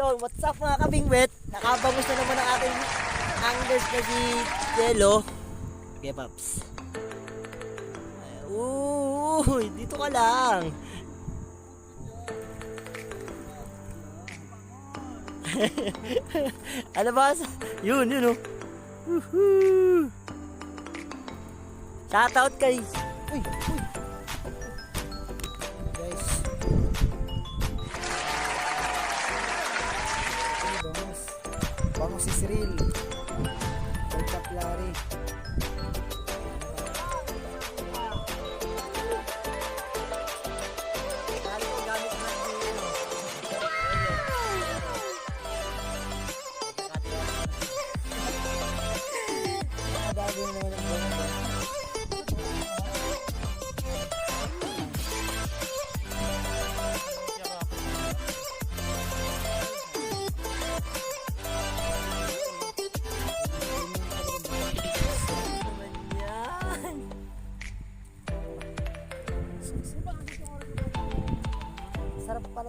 Yo, what's up mga kabingwit? Nakabangus na naman ang ating anglers na si Jello. Okay, Paps. Uy, dito ka lang. ano ba? Yun, yun oh. Woohoo! Shoutout kay... Uy, uy.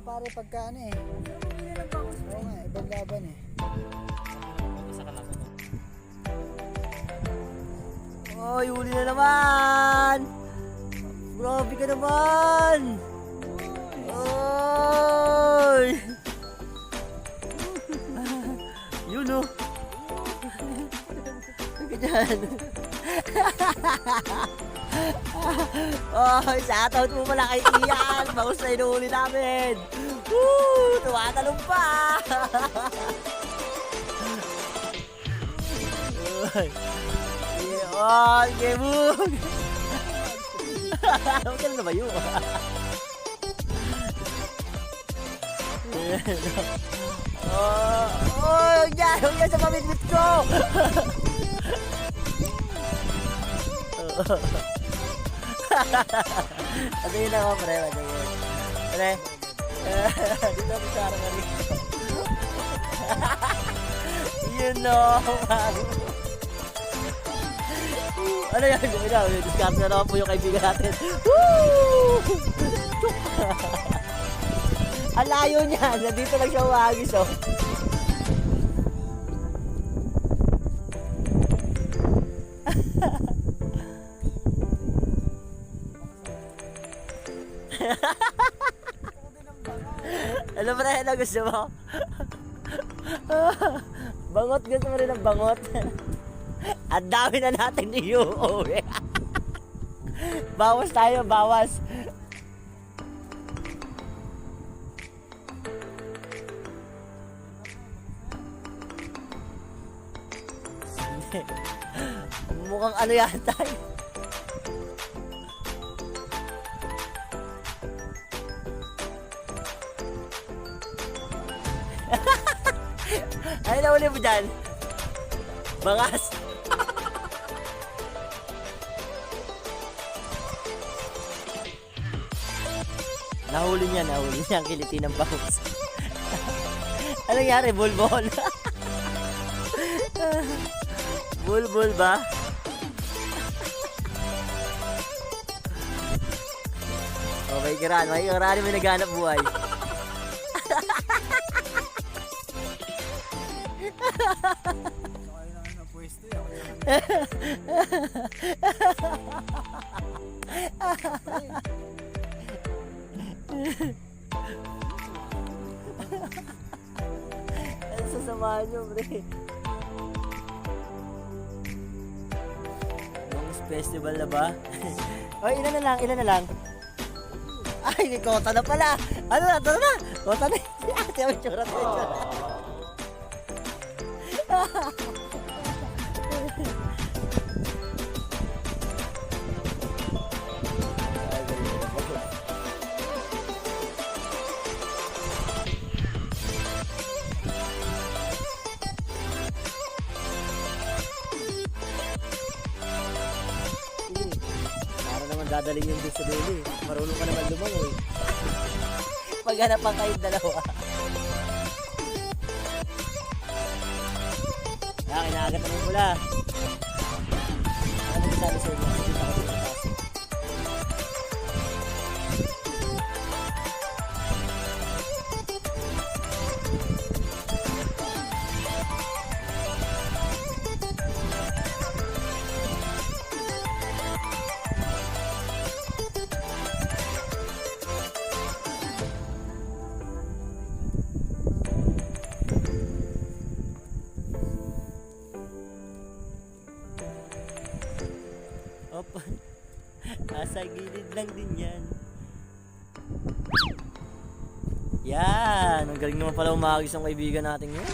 Sarap pala pare pagka ano eh. Oo nga, ibang laban eh. Oy, huli na naman! Grabe ka naman! Oy! Yun oh! Ganyan. oh, shoutout mo pala kay Ian. Bangus na inuuli namin. Woo! Tumatalong pa! Oy. Oh, Gebug! Magkano na ba yun? oh, oh, huwag yan! Huwag yan sa pamidbit ko! Yun ako, pre? Yun? Pre? Dito ako sa harap rito. Yun no! Ano yan? Ano yan? Discard na naman po yung kaibigan natin. Woo! Chuk! Ang layo niya. Nandito lang siya umagis, oh. Gusto mo? bangot gusto mo rin ng bangot? Ang dami na natin iuuwi. bawas tayo, bawas. Mukhang ano yata. Ano na uli mo dyan? Bangas. Nahuli niya, nahuli niya ang kiliti ng bangus. ano nangyari? Bulbol. Bulbul ba? oh, may kiran. May kiran. May naghanap buhay. Pwesto eh. Sasamahan nyo, pre? Bangus festival na ba? Oy, ilan na lang, ilan na lang? Ay, may kota na pala. Ano na, ito na. Kota na. Ate, may tsura tsura. Dadaling yung sa dulo eh. Marunong ka naman lumangoy. Maghanap pa kayong dalawa. Kaya kinagat naman pula. Ano sabi sa inyo? Sige, ako dito sa taas. Nasa gilid lang din yan. Yan! Ang galing naman pala umagis ng kaibigan natin yun.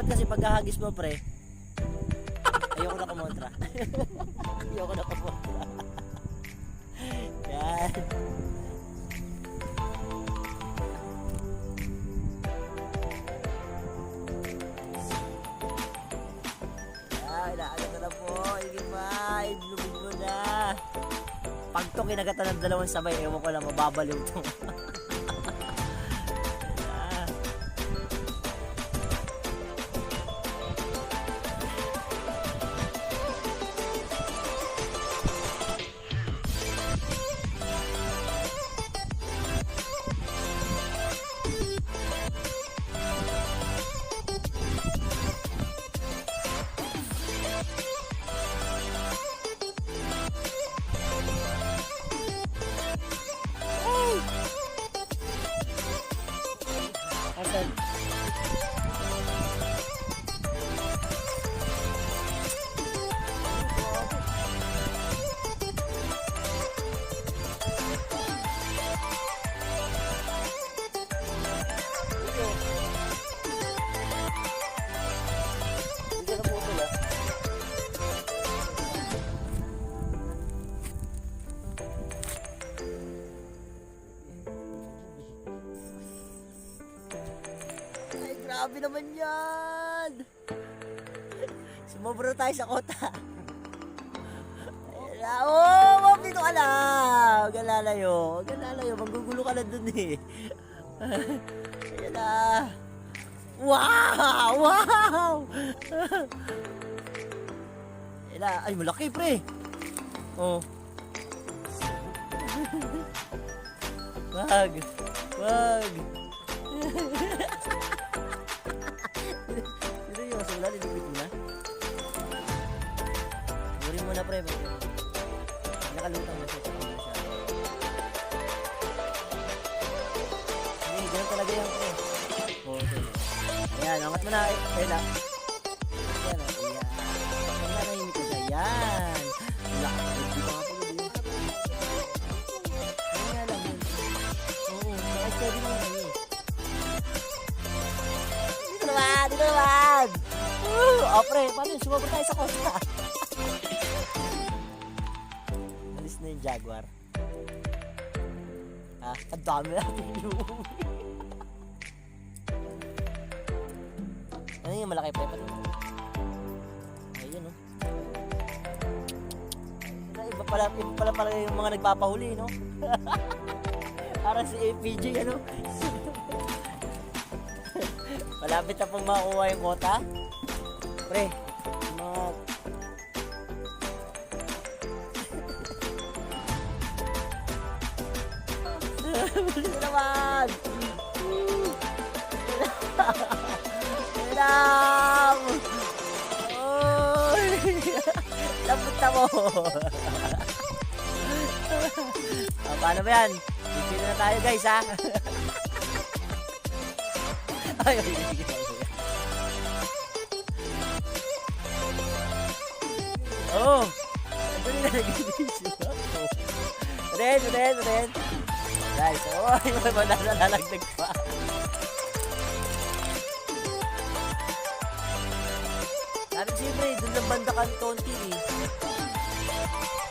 Dapat kasi pagkahagis mo, pre, ayoko na kumontra. ayoko na kumontra. Yan. Ay, naagad na po. Hindi pa. Ilubig mo na. Pag ng dalawang sabay, ewan ko lang, mababaliw to. grabe naman yan! Sumobro tayo sa kota. Oh, wag dito ka lang. Huwag lalayo. Huwag. Magugulo ka na dun eh. Ayan na. Wow! Wow! Ayan na. Ay, malaki pre. Oh. Wag. Wag. Sula, liligpit mo na. Gurin mo na pre. Nakalutang na siya. Siya. Hindi, ganun talaga yan pre. Oo, sige. Ayan, angat mo na. Ayan na. Ayan, oh, ayan. Ayan. Ayan. Hindi pa nga yun. Ayan lang yun. Oo, kaya steady mo na yun. Dito naman! Dito! Oh, pre, paano yun? Sumabot tayo sa kosta. Alis na yung Jaguar. Ah, ang dami natin inuwi. ano yung malaki pa? Paano? Ayun, oh. Iba, iba pala, iba pala pala yung mga nagpapahuli, no? Para si APJ, ano? Malapit na pong makuha yung kota. Pre. Buli na naman! Ilam! Oy! Lambot na mo! ah, paano ba yan? Bibili na tayo guys ha! ay, ay, ay, Oh! Ito na nag-video ako. Ren, ren, ren. Guys, oh, yung mga nalalagdag pa. Sabi siyempre, doon lang banda kantonti eh. Yan.